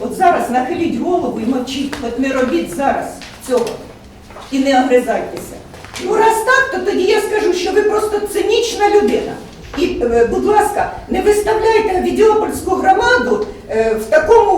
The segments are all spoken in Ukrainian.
От зараз нахиліть голову і мовчіть, от не робіть зараз цього. І не огризайтеся. Ну раз так, то тоді я скажу, що ви просто цинічна людина. І, е, будь ласка, не виставляйте Відіопольську громаду е, в такому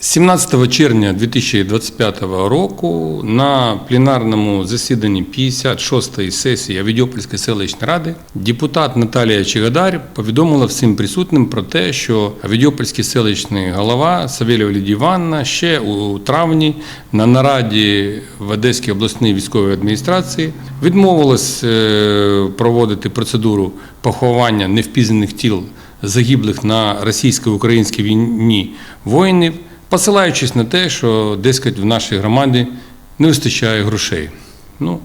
17 червня 2025 року на пленарному засіданні 56-ї сесії Авідіопольської селищної ради депутат Наталія Чигадар повідомила всім присутнім про те, що Авідіопольський селищний голова Савельєва Лідія Івановна ще у травні на нараді в Одеській обласній військовій адміністрації відмовилась е, проводити процедуру поховання невпізнаних тіл загиблих на російсько-українській війні воїнів, посилаючись на те, що дескать в нашій громаді не вистачає грошей. Ну,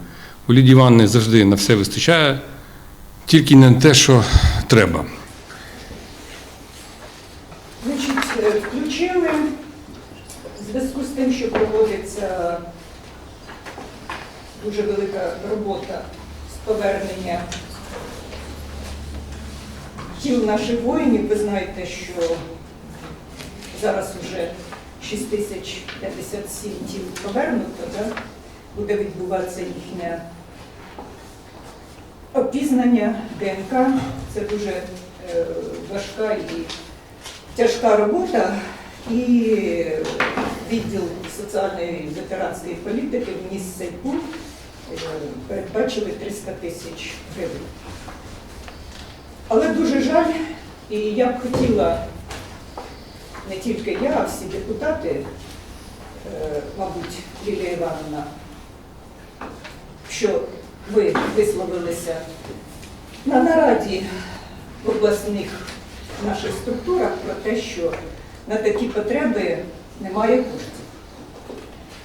у Лідії Івановни завжди на все вистачає, тільки не те, що треба. Значить, е, включили зв'язку з тим, що проводиться дуже велика робота з повернення тіл наших воїнів. Ви знаєте, що зараз вже 6057 тіл повернуто, да? буде відбуватися їхнє опізнання ДНК. Це дуже е, важка і тяжка робота і відділ соціальної ветеранської політики в місці пункт передбачили 300 тисяч гривень. Але дуже жаль, і я б хотіла, не тільки я, а всі депутати, е, мабуть, Лілія Івановна, що ви висловилися на нараді в обласних наших структурах про те, що на такі потреби немає коштів.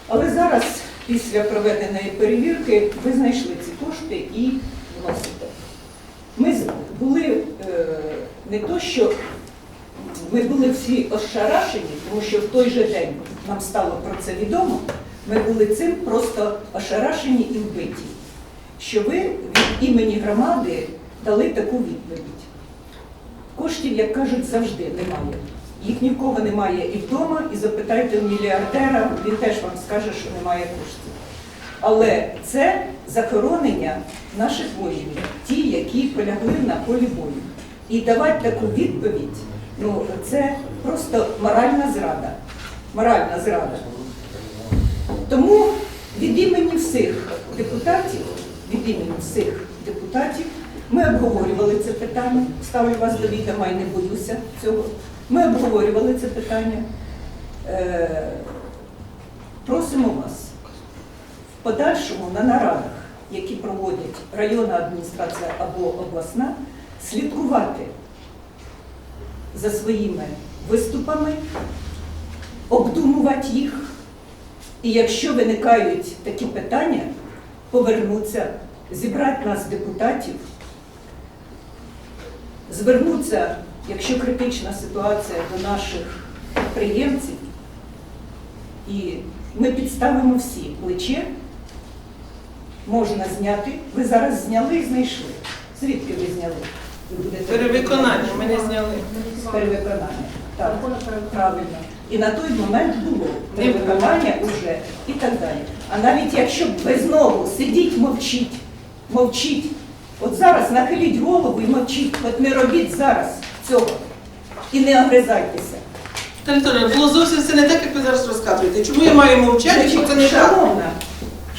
Але зараз, після проведеної перевірки, ви знайшли ці кошти і вносите. Ми були е, не то, що ми були всі ошарашені, тому що в той же день нам стало про це відомо. Ми були цим просто ошарашені і вбиті, що ви від імені громади дали таку відповідь. Коштів, як кажуть, завжди немає. Їх ні в кого немає і вдома, і запитайте у мільярдера, він теж вам скаже, що немає коштів. Але це захоронення наших воїнів, ті, які полягли на полі бою. І давати таку відповідь, ну це просто моральна зрада. Моральна зрада. Тому від імені всіх депутатів, від імені всіх депутатів, ми обговорювали це питання. Ставлю вас до відома і не боюся цього. Ми обговорювали це питання. Е, просимо вас в подальшому на нарадах, які проводять районна адміністрація або обласна, слідкувати за своїми виступами, обдумувати їх. І якщо виникають такі питання, повернутися, зібрати нас, депутатів, звернутися, якщо критична ситуація до наших підприємців, і ми підставимо всі плече, можна зняти. Ви зараз зняли і знайшли. Звідки ви зняли? Перевиконання ми не зняли. перевиконання. Так, правильно. І на той момент було перевиконання уже і так далі. А навіть якщо б ви знову сидіть, мовчіть, мовчіть, от зараз нахиліть голову і мовчіть, от не робіть зараз цього. І не огризайтеся. Анатолій, було зовсім все не так, як ви зараз розказуєте. Чому я маю мовчати, якщо це не так? Шановна,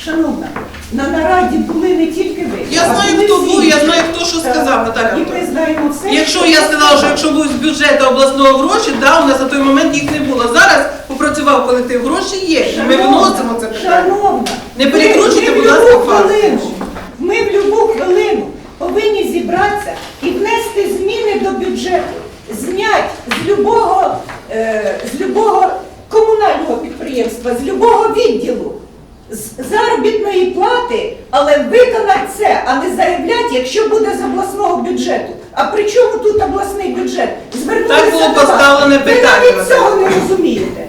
шановна, на нараді були не тільки ви. Я знаю, хто був, я знаю, хто що сказав, Наталя І ми знаємо все. Якщо я сказала, що якщо будуть з бюджету обласного гроші, да, у нас на той момент їх не було. Зараз попрацював колектив, гроші є. і Ми виносимо це питання. Шановна, Не перекручуйте, будь ласка, хвилину, Ми в будь-яку хвилину повинні зібратися і внести зміни до бюджету, зняти з любого, е, з любого комунального підприємства, з любого відділу. З заробітної плати, але виконати це, а не заявляти, якщо буде з обласного бюджету. А при чому тут обласний бюджет? Звернулися Так було до вас. поставлене Ви питання, навіть Наталя цього не розумієте.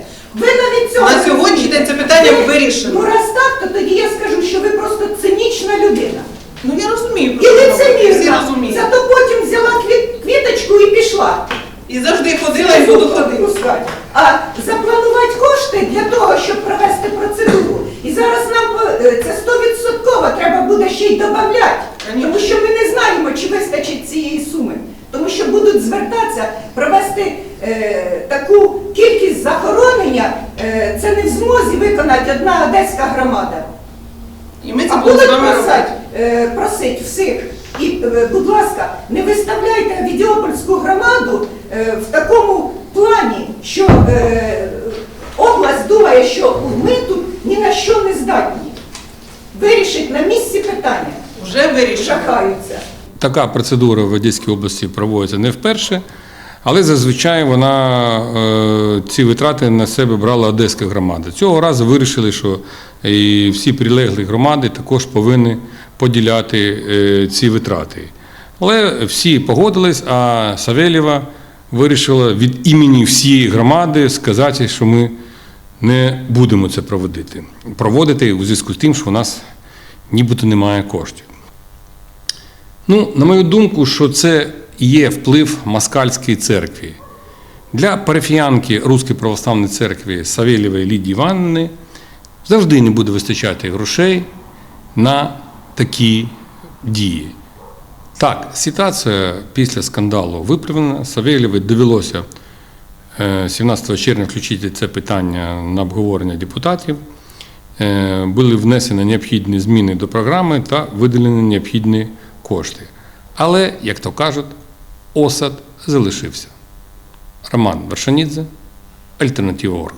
питання вирішено. Ну раз так, то тоді я скажу, що ви просто цинічна людина. Ну я розумію, І про що ви говорите, всі лицемірна. розуміють. Зато потім взяла квіт- квіточку і пішла. І завжди ходила і буду ходити. А запланувати кошти для того, щоб провести процедуру. І зараз нам е, це стовідсотково треба буде ще й додати. Тому що ми не знаємо, чи вистачить цієї суми. Тому що будуть звертатися, провести е, таку кількість захоронення, е, це не в змозі виконати одна одеська громада. І ми це А будуть з просити, е, просить всіх. І, е, будь ласка, не виставляйте Відіопольську громаду в такому плані, що е, область думає, що ми тут ні на що не здатні. Вирішить на місці питання. Вже вирішено. Жахаються. Така процедура в Одеській області проводиться не вперше, але зазвичай вона е, ці витрати на себе брала Одеська громада. Цього разу вирішили, що і всі прилеглі громади також повинні поділяти е, ці витрати. Але всі погодились, а Савельєва вирішила від імені всієї громади сказати, що ми не будемо це проводити. Проводити у зв'язку з тим, що у нас нібито немає коштів. Ну, на мою думку, що це є вплив москальської церкви. Для парафіянки Руської православної церкви Савєлєвої Лідії Івановни завжди не буде вистачати грошей на такі дії. Так, ситуація після скандалу виправлена. Савєлєвій довелося е, 17 червня включити це питання на обговорення депутатів. Е, Були внесені необхідні зміни до програми та виділені необхідні кошти. Але, як то кажуть, осад залишився. Роман Вершанідзе, Альтернатива Орг.